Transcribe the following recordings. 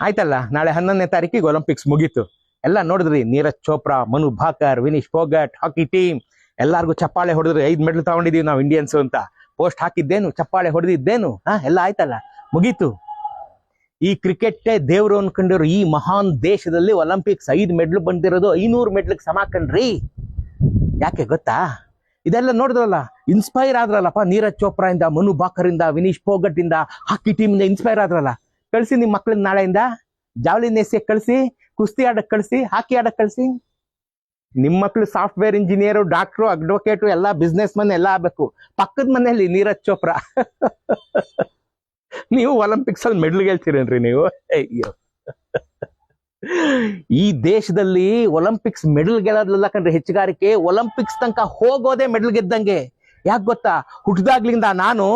ಆಯ್ತಲ್ಲ, ನಾಳೆ ಹನ್ನೊಂದನೇ ತಾರೀಕಿಗೆ ಒಲಿಂಪಿಕ್ಸ್ ಮುಗೀತು. ಎಲ್ಲ ನೋಡಿದ್ರಿ, ನೀರಜ್ ಚೋಪ್ರಾ, ಮನು ಭಾಕರ್, ವಿನೀಶ್ ಫೋಗಟ್ ಹಾಕಿ ಟೀಮ್ ಎಲ್ಲಾರ್ಗು ಚಪ್ಪಾಳೆ ಹೊಡೆದ್ರಿ ಐದು ಮೆಡಲ್ ತಗೊಂಡಿದೀವಿ ನಾವು ಇಂಡಿಯನ್ಸ್ ಅಂತ. ಪೋಸ್ಟ್ ಹಾಕಿದ್ದೇನು, ಚಪ್ಪಾಳೆ ಹೊಡೆದಿದ್ದೇನು? ಹಾ, ಎಲ್ಲ ಆಯ್ತಲ್ಲ. ಮುಗೀತು. ಈ ಕ್ರಿಕೆಟ್ ದೇವ್ರು ಅನ್ಕೊಂಡಿರೋ ಈ ಮಹಾನ್ ದೇಶದಲ್ಲಿ ಒಲಿಂಪಿಕ್ಸ್ ಐದು ಮೆಡ್ಲ್ ಬಂದಿರೋದು ಐನೂರು ಮೆಡ್ಲಿಗೆ ಸಮ ಕಣ್ರಿ. ಯಾಕೆ ಗೊತ್ತಾ? ಇದೆಲ್ಲ ನೋಡಿದ್ರಲ್ಲ ಇನ್ಸ್ಪೈರ್ ಆದ್ರಲ್ಲಪ್ಪ ನೀರಜ್ ಚೋಪ್ರಾ ಇಂದ ಮನು ಭಾಕರ್ ಇಂದ ವಿನೀಶ್ ಫೋಗಟ್ ಇಂದ ಹಾಕಿ ಟೀಮ್ ಇಂದ ಇನ್ಸ್ಪೈರ್ ಆದ್ರಲ್ಲ. ಕಳ್ಸಿ ನಿಮ್ಮ ಮಕ್ಳನ್ನ ನಾಳೆಯಿಂದ. ಜಾವ್ಲಿನ್ ಎಸೆಯಕ್ ಕಳಿಸಿ, ಕುಸ್ತಿ ಆಡಕ್ ಕಳಿಸಿ, ಹಾಕಿ ಆಡಕ್ ಕಳಿಸಿ. ನಿಮ್ ಮಕ್ಳು ಸಾಫ್ಟ್ವೇರ್ ಇಂಜಿನಿಯರು, ಡಾಕ್ಟ್ರು, ಅಡ್ವೊಕೇಟು, ಎಲ್ಲಾ ಬಿಸ್ನೆಸ್ ಮನ್ ಎಲ್ಲ ಆಗ್ಬೇಕು. ಪಕ್ಕದ ಮನೆಯಲ್ಲಿ ನೀರಜ್ ಚೋಪ್ರಾ. ನೀವು ಒಲಿಂಪಿಕ್ಸ್ ಅಲ್ಲಿ ಮೆಡಲ್ ಗೆಲ್ತೀರೇನ್ರಿ ನೀವು? ಅಯ್ಯೋ. ಈ ದೇಶದಲ್ಲಿ ಒಲಿಂಪಿಕ್ಸ್ ಮೆಡಲ್ ಗೆಲ್ಲೋದಿಲ್ಲ ಕಂಡ್ರೆ ಹೆಚ್ಚುಗಾರಿಕೆ. ಒಲಿಂಪಿಕ್ಸ್ ತನಕ ಹೋಗೋದೇ ಮೆಡಲ್ ಗೆದ್ದಂಗೆ. ಯಾಕೆ ಗೊತ್ತಾ? ಹುಟ್ಟಿದಾಗ್ಲಿಂದ ನಾನು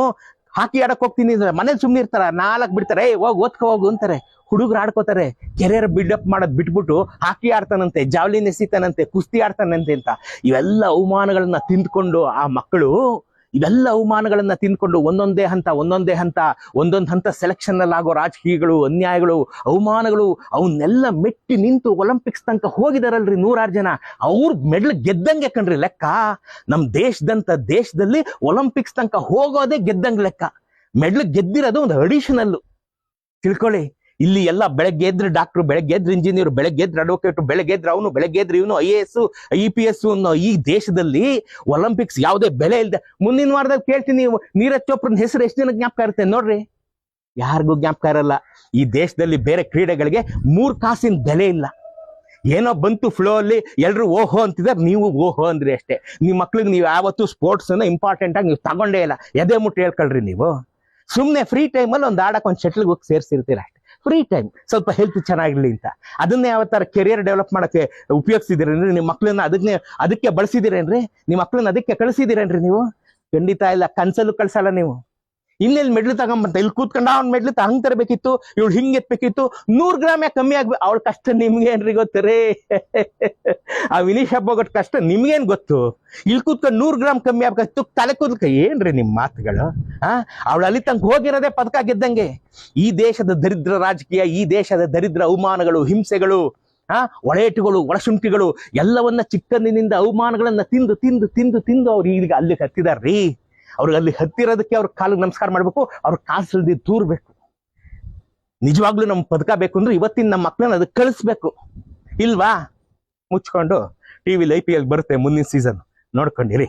ಹಾಕಿ ಆಡಕ್ ಹೋಗ್ತೀನಿ ಅಂದ್ರೆ ಮನೇಲಿ ಸುಮ್ನೆ ಇರ್ತಾರ, ನಾಲ್ಕ್ ಬಿಡ್ತಾರೆ, ಏ, ಹೋಗ್, ಓದ್ಕೊ, ಹೋಗು, ಅಂತಾರೆ. ಹುಡುಗರು ಆಡ್ಕೋತಾರೆ, ಕೆರಿಯರ್ ಬಿಲ್ಡಪ್ ಮಾಡೋದ್ ಬಿಟ್ಬಿಟ್ಟು ಹಾಕಿ ಆಡ್ತಾನಂತೆ ಜಾವ್ಲಿನ್ ಎಸಿತಾನಂತೆ ಕುಸ್ತಿ ಆಡ್ತಾನಂತೆ ಅಂತ. ಇವೆಲ್ಲ ಅವಮಾನಗಳನ್ನ ತಿಂದ್ಕೊಂಡು ಆ ಮಕ್ಕಳು ಇವೆಲ್ಲ ಅವಮಾನಗಳನ್ನ ತಿಂದ್ಕೊಂಡು ಒಂದೊಂದೇ ಹಂತ ಒಂದೊಂದೇ ಹಂತ, ಒಂದೊಂದು ಹಂತ ಸೆಲೆಕ್ಷನ್ ಅಲ್ಲಿ ಆಗೋ ರಾಜಕೀಯಗಳು, ಅನ್ಯಾಯಗಳು, ಅವಮಾನಗಳು, ಅವನ್ನೆಲ್ಲ ಮೆಟ್ಟಿ ನಿಂತು ಒಲಿಂಪಿಕ್ಸ್ ತನಕ ಹೋಗಿದಾರಲ್ರಿ ನೂರಾರು ಜನ. ಅವ್ರ ಮೆಡಲ್ ಗೆದ್ದಂಗೆ ಕಣ್ರಿ ಲೆಕ್ಕ. ನಮ್ ದೇಶದಂತ ದೇಶದಲ್ಲಿ ಒಲಿಂಪಿಕ್ಸ್ ತನಕ ಹೋಗೋದೇ ಗೆದ್ದಂಗೆ ಲೆಕ್ಕ. ಮೆಡಲ್ ಗೆದ್ದಿರೋದು ಒಂದು ಅಡಿಷನಲ್ ತಿಳ್ಕೊಳ್ಳಿ. ಇಲ್ಲಿ ಎಲ್ಲ ಬೆಳಗ್ಗೆ ಎದ್ರೆ ಡಾಕ್ಟ್ರು ಬೆಳಗ್ಗೆ ಎದ್ರೆ ಇಂಜಿನಿಯರ್ ಬೆಳಗ್ಗೆ ಎದ್ರೆ ಅಡ್ವೊಕೇಟ್ ಬೆಳಗ್ಗೆ ಎದ್ರೆ ಅವನು, ಬೆಳಗ್ಗೆ ಎದ್ರೆ ಇವನು I A S I P S ಅನ್ನೋ ಈ ದೇಶದಲ್ಲಿ ಒಲಿಂಪಿಕ್ಸ್ ಯಾವುದೇ ಬೆಲೆ ಇಲ್ಲದೆ ಮುಂದಿನ ವಾರದಲ್ಲಿ ಕೇಳ್ತೀನಿ ನೀರಜ್ ಚೋಪ್ರನ್ ಹೆಸರು ಎಷ್ಟು ಜನ ಜ್ಞಾಪಕ ಇರುತ್ತೆ ನೋಡ್ರಿ. ಯಾರಿಗೂ ಜ್ಞಾಪಕ ಇರಲ್ಲ. ಈ ದೇಶದಲ್ಲಿ ಬೇರೆ ಕ್ರೀಡೆಗಳಿಗೆ ಮೂರ್ ಕಾಸಿನ ಬೆಲೆ ಇಲ್ಲ. ಏನೋ ಬಂತು ಫ್ಲೋ ಅಲ್ಲಿ, ಎಲ್ರು ಓಹೋ ಅಂತಿದ್ದಾರೆ ನೀವು ಓಹೋ ಅಂದ್ರಿ ಅಷ್ಟೇ. ನಿಮ್ಮ ಮಕ್ಳಿಗೆ ನೀವು ಯಾವತ್ತೂ ಸ್ಪೋರ್ಟ್ಸ್ ಅನ್ನ ಇಂಪಾರ್ಟೆಂಟ್ ಆಗಿ ನೀವು ತಗೊಂಡೇ ಇಲ್ಲ. ಎದೆ ಮುಟ್ಟು ಹೇಳ್ಕೊಳ್ರಿ ನೀವು. ಸುಮ್ನೆ ಫ್ರೀ ಟೈಮಲ್ಲಿ ಒಂದು ಆಡಕ್ ಒಂದು ಶಟ್ಲ್ಗೆ ಹೋಗಿ ಸೇರ್ಸಿರ್ತೀರ ಅಷ್ಟೇ. ಫ್ರೀ ಟೈಮ್ ಸ್ವಲ್ಪ ಹೆಲ್ತ್ ಚೆನ್ನಾಗಿರ್ಲಿ ಅಂತ. ಅದನ್ನೇ ಯಾವತ್ತಾರ ಕೆರಿಯರ್ ಡೆವಲಪ್ ಮಾಡಕ್ಕೆ ಉಪಯೋಗಿಸಿದಿರೇನ್ರಿ ನಿಮ್ಮ ಮಕ್ಳನ್ನ ಅದನ್ನೇ, ಅದಕ್ಕೆ ಬಳಸಿದಿರೇನ್ರಿ? ನಿಮ್ಮ ಮಕ್ಳನ್ನ ಅದಕ್ಕೆ ಕಳಿಸಿದಿರೇನ್ರಿ ನೀವು? ಖಂಡಿತ ಇಲ್ಲ, ಕನ್ಸಲ್ಲೂ ಕಳ್ಸಲ್ಲ ನೀವು. ಇನ್ನೆಲ್ಲಿ ಮೆಡ್ಲ್ ತಗೊಂಬಂತ ಇಲ್ಲಿ ಕೂತ್ಕೊಂಡ ಅವ್ನ ಮೆಡ್ಲ್ ಹಂಗ್ ತರಬೇಕಿತ್ತು, ಇವಳು ಹಿಂಗ್ ಎತ್ಬೇಕಿತ್ತು. ನೂರ್ ಗ್ರಾಮ್ ಯಾಕೆ ಕಮ್ಮಿ ಆಗ್ಬೇಕು ಅವಳ ಕಷ್ಟ ನಿಮ್ಗೆ ಏನ್ರಿ ಗೊತ್ತರೇ ಆ ವಿನೀಶ್ ಹಬ್ಬಗೊಟ್ ಕಷ್ಟ ನಿಮ್ಗೇನ್ ಗೊತ್ತು? ಇಲ್ಲಿ ಕೂತ್ಕೊಂಡು ನೂರ್ ಗ್ರಾಮ್ ಕಮ್ಮಿ ಆಗ್ಬೇಕಿತ್ತು. ತಲೆ ಕೂದಲ್ಕ ಏನ್ರಿ ನಿಮ್ ಮಾತುಗಳು, ಆ? ಅವಳು ಅಲ್ಲಿ ತನಕ ಹೋಗಿರೋದೇ ಪದಕ ಗೆದ್ದಂಗೆ. ಈ ದೇಶದ ದರಿದ್ರ ರಾಜಕೀಯ, ಈ ದೇಶದ ದರಿದ್ರ ಅವಮಾನಗಳು, ಹಿಂಸೆಗಳು, ಆ? ಒಳೇಟುಗಳು ಒಳಶುಂಠಿಗಳು ಎಲ್ಲವನ್ನ ಚಿಕ್ಕಂದಿನಿಂದ ಅವಮಾನಗಳನ್ನ ತಿಂದು ತಿಂದು ತಿಂದು ತಿಂದು ಅವ್ರು ಈಗ ಅಲ್ಲಿ ಹತ್ತಿದಾರ್ರಿ. ಅವ್ರಿಗೆ ಅಲ್ಲಿ ಹತ್ತಿರೋದಕ್ಕೆ ಅವ್ರ ಕಾಲಿಗೆ ನಮಸ್ಕಾರ ಮಾಡ್ಬೇಕು, ಅವ್ರ ಕಾಸಲ್ದಿ ತೂರ್ಬೇಕು ನಿಜವಾಗ್ಲೂ ನಮ್ ಪದಕ ಬೇಕು ಅಂದ್ರೆ ಇವತ್ತಿನ ನಮ್ಮ ಮಕ್ಳನ್ನ ಅದಕ್ಕೆ ಕಳಿಸ್ಬೇಕು. ಇಲ್ವಾ? ಮುಚ್ಕೊಂಡು ಟಿವಿಲಿ ಐ ಪಿ ಎಲ್ ಬರುತ್ತೆ ಮುಂದಿನ ಸೀಸನ್ ನೋಡ್ಕೊಂಡಿರಿ.